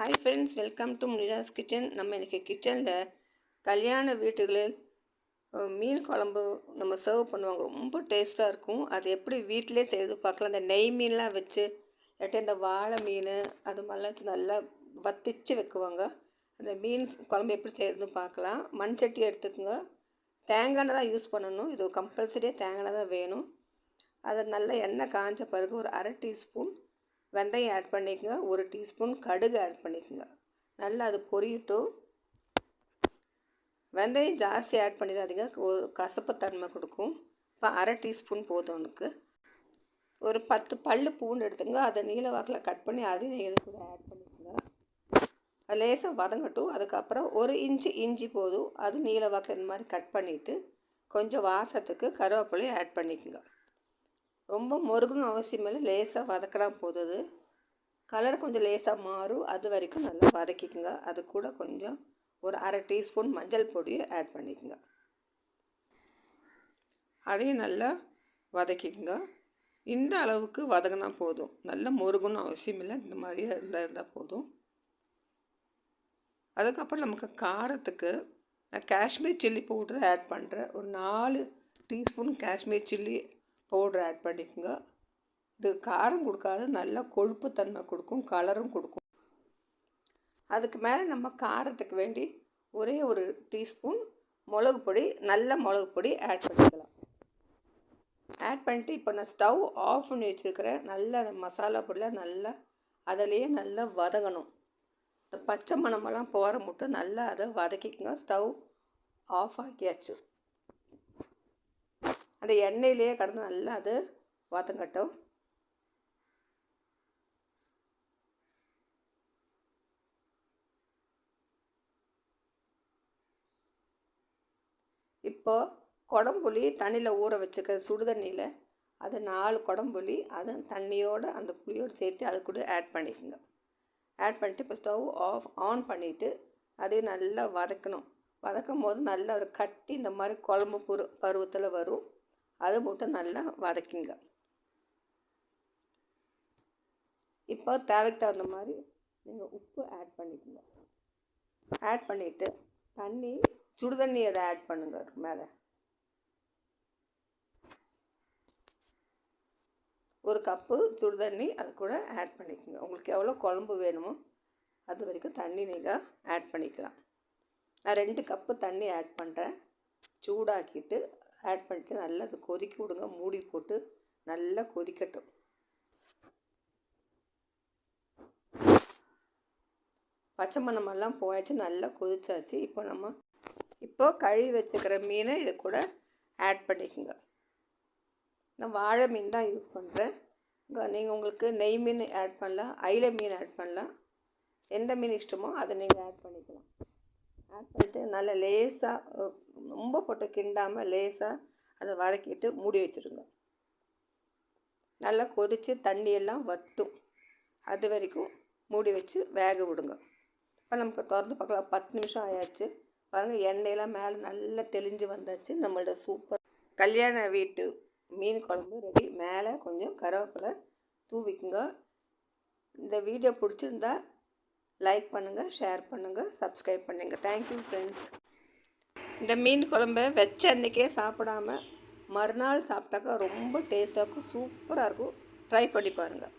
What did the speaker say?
Hi friends welcome to Munira's kitchen நம்ம இன்றைக்கி கிச்சனில் கல்யாண வீட்டுகளில் மீன் குழம்பு நம்ம சர்வ் பண்ணுவாங்க. ரொம்ப டேஸ்ட்டாக இருக்கும். அது எப்படி வீட்டிலே செய்து பார்க்கலாம். அந்த நெய் மீன்லாம் வச்சு இல்லாட்டி இந்த வாழை மீன் அது மாதிரிலாம் நல்லா வத்திச்சு வைக்குவாங்க. அந்த மீன் குழம்பு எப்படி செய்கிறதுன்னு பார்க்கலாம். மண் சட்டி எடுத்துக்கோங்க. தேங்காய் தான் யூஸ் பண்ணணும். இது கம்பல்சரியாக தேங்காய் தான் வேணும். அதை நல்லா எண்ணெய் காஞ்ச பிறகு ஒரு அரை டீஸ்பூன் வெந்தயம் ஆட் பண்ணிக்கோங்க. ஒரு டீஸ்பூன் கடுகு ஆட் பண்ணிக்கோங்க. நல்லா அது பொரியட்டும். வெந்தயம் ஜாஸ்தி ஆட் பண்ணிடாதீங்க. ஒரு கசப்புத்தன்மை கொடுக்கும். இப்போ அரை டீஸ்பூன் போதும் உனக்கு. ஒரு பத்து பல்லு பூண்டு எடுத்துங்க அதை நீல வாக்கில் கட் பண்ணி அதையும் நீங்கள் இது கூட ஆட் பண்ணிக்கோங்க. அது லேசாக வதங்கட்டும். அதுக்கப்புறம் ஒரு இன்ச்சு இஞ்சி போதும். அது நீல வாக்கில் இந்த மாதிரி கட் பண்ணிவிட்டு கொஞ்சம் வாசத்துக்கு கருவேப்பிலையும் ஆட் பண்ணிக்கோங்க. ரொம்ப முருகணும் அவசியம் இல்லை. லேசாக வதக்கினா போதுது. கலர் கொஞ்சம் லேசாக மாறும். அது வரைக்கும் நல்லா வதக்கிக்கோங்க. அது கூட கொஞ்சம் ஒரு அரை டீஸ்பூன் மஞ்சள் பொடியை ஆட் பண்ணிக்கோங்க. அதையும் நல்லா வதக்கிக்கோங்க. இந்த அளவுக்கு வதங்கினா போதும். நல்ல முருகணும் அவசியம் இல்லை. இந்த மாதிரி இருந்தால் இருந்தால் போதும். அதுக்கப்புறம் நமக்கு காரத்துக்கு நான் காஷ்மீர் சில்லி பவுடர் ஆட் பண்ணுறேன் ஒரு நாலு teaspoon Kashmir chilli powder add பண்ணிக்கோங்க. இது காரம் கொடுக்காது நல்லா கொழுப்புத்தன்மை கொடுக்கும் கலரும் கொடுக்கும். அதுக்கு மேலே நம்ம காரத்துக்கு வேண்டி ஒரே ஒரு டீஸ்பூன் மிளகு பொடி நல்ல மிளகு பொடி ஆட் பண்ணிக்கலாம். ஆட் பண்ணிட்டு இப்போ நான் ஸ்டவ் ஆஃப் பண்ணி வச்சுருக்கிறேன் நல்லா அந்த மசாலா பொடியில் நல்லா அதிலையே நல்லா வதங்கணும். இந்த பச்சை மணமெல்லாம் போகிற மட்டும் நல்லா அதை வதக்கிக்கோங்க. ஸ்டவ் ஆஃப் ஆக்கியாச்சு. அந்த எண்ணெயிலேயே கடந்து நல்லா அது வதங்கட்டும் இப்போ குடம்புளி தண்ணியில் ஊற வச்சுக்க சுடு தண்ணியில் அது நாலு குடம்புளி அது தண்ணியோடு அந்த புளியோடு சேர்த்து அது கூட ஆட் பண்ணிக்கோங்க. ஆட் பண்ணிட்டு இப்போ ஸ்டவ் ஆஃப் ஆன் பண்ணிவிட்டு அதையும் நல்லா வதக்கணும். வதக்கும் போது நல்லா ஒரு கட்டி இந்த மாதிரி குழம்பு புரு பருவத்தில் வரும். அது போட்டு நல்லா வதக்கிங்க. இப்போ தேவைக்கு தகுந்த மாதிரி நீங்கள் உப்பு ஆட் பண்ணிக்கோங்க. ஆட் பண்ணிவிட்டு தண்ணி சுடு தண்ணி அதை ஆட் பண்ணுங்க அதுக்கு மேலே. ஒரு கப்பு சுடு தண்ணி அது கூட ஆட் பண்ணிக்கோங்க. உங்களுக்கு எவ்வளோ குழம்பு வேணுமோ அது வரைக்கும் தண்ணி நீங்கள் ஆட் பண்ணிக்கலாம். நான் ரெண்டு கப்பு தண்ணி ஆட் பண்ணுறேன் சூடாக்கிட்டு ஆட் பண்ணிட்டு நல்லா அது கொதிக்க விடுங்க. மூடி போட்டு நல்லா கொதிக்கட்டும். பச்சை மணமெல்லாம் போயாச்சு. நல்லா கொதிச்சாச்சு. இப்போ நம்ம இப்போ கழுவி வச்சுக்கிற மீனை இது கூட ஆட் பண்ணிக்கோங்க. நான் வாழை மீன் தான் யூஸ் பண்ணுறேன் நீங்கள் உங்களுக்கு நெய் மீன் ஆட் பண்ணலாம். அயில மீன் ஆட் பண்ணலாம். எந்த மீன் இஷ்டமோ அதை நீங்கள் ஆட் பண்ணிக்கலாம். ஆட் பண்ணிட்டு நல்லா லேசாக ரொம்ப போட்டு கிண்டாமல் லேசாக அதை வதக்கிட்டு மூடி வச்சுருங்க. நல்லா கொதித்து தண்ணியெல்லாம் வற்றும் அது வரைக்கும் மூடி வச்சு வேக விடுங்க. இப்போ நமக்கு திறந்து பார்க்கலாம். பத்து நிமிஷம் ஆயாச்சு. பாருங்கள் எண்ணெயெல்லாம் மேலே நல்லா தெளிஞ்சு வந்தாச்சு. நம்மளோட சூப்பர் கல்யாண வீட்டு மீன் குழம்பு ரெடி. மேலே கொஞ்சம் கருவேப்பிலை தூவிக்குங்க. இந்த வீடியோ பிடிச்சிருந்தா லைக் பண்ணுங்கள் ஷேர் பண்ணுங்கள் சப்ஸ்கிரைப் பண்ணுங்கள் தேங்க்யூ ஃப்ரெண்ட்ஸ் இந்த மீன் குழம்ப வச்ச அன்றைக்கே சாப்பிடாம மறுநாள் சாப்பிட்டாக்கா ரொம்ப டேஸ்ட்டாக இருக்கும் சூப்பராக இருக்கும். ட்ரை பண்ணி பாருங்கள்